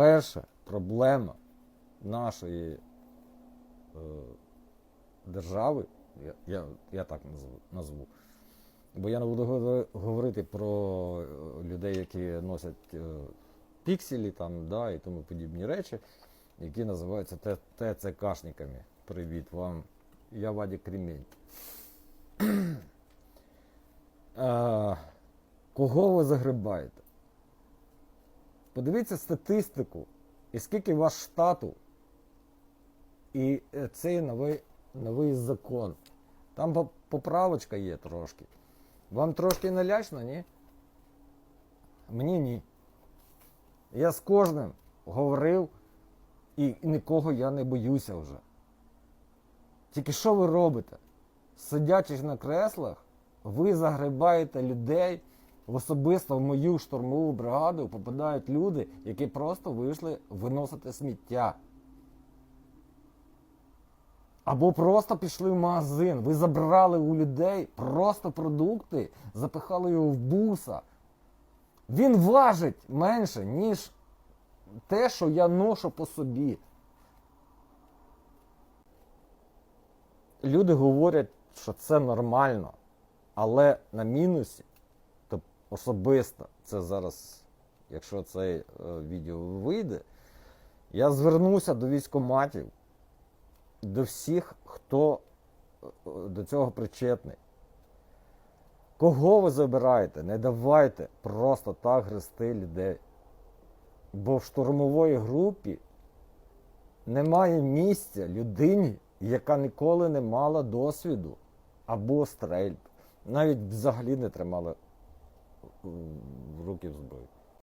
перша проблема нашої е, держави, я, я, я так назву, назву. Бо я не буду говорити про е, людей, які носять е, пікселі там, да, і тому подібні речі, які називаються ТЦКшниками. Привіт вам. Я Вадік Кремінь. Е, Кого ви загребаєте? Подивіться статистику, і скільки ваш штату, і е, цей новий, новий закон. Там поправочка є трошки. Вам трошки налячно, ні? Мені ні. Я з кожним говорив, і нікого я не боюся вже. Тільки що ви робите? Сидячи на креслах, ви загребаєте людей особисто в мою штурмову бригаду попадають люди, які просто вийшли виносити сміття. Або просто пішли в магазин. Ви забрали у людей просто продукти, запихали його в буса. Він важить менше, ніж те, що я ношу по собі. Люди говорять, що це нормально, але на мінусі, особисто, це зараз, якщо це е, відео вийде, я звернуся до військоматів, до всіх, хто е, до цього причетний. Кого ви забираєте? Не давайте просто так грести людей. Бо в штурмової групі немає місця людині, яка ніколи не мала досвіду або стрельб. Навіть взагалі не тримала в руки в зброю.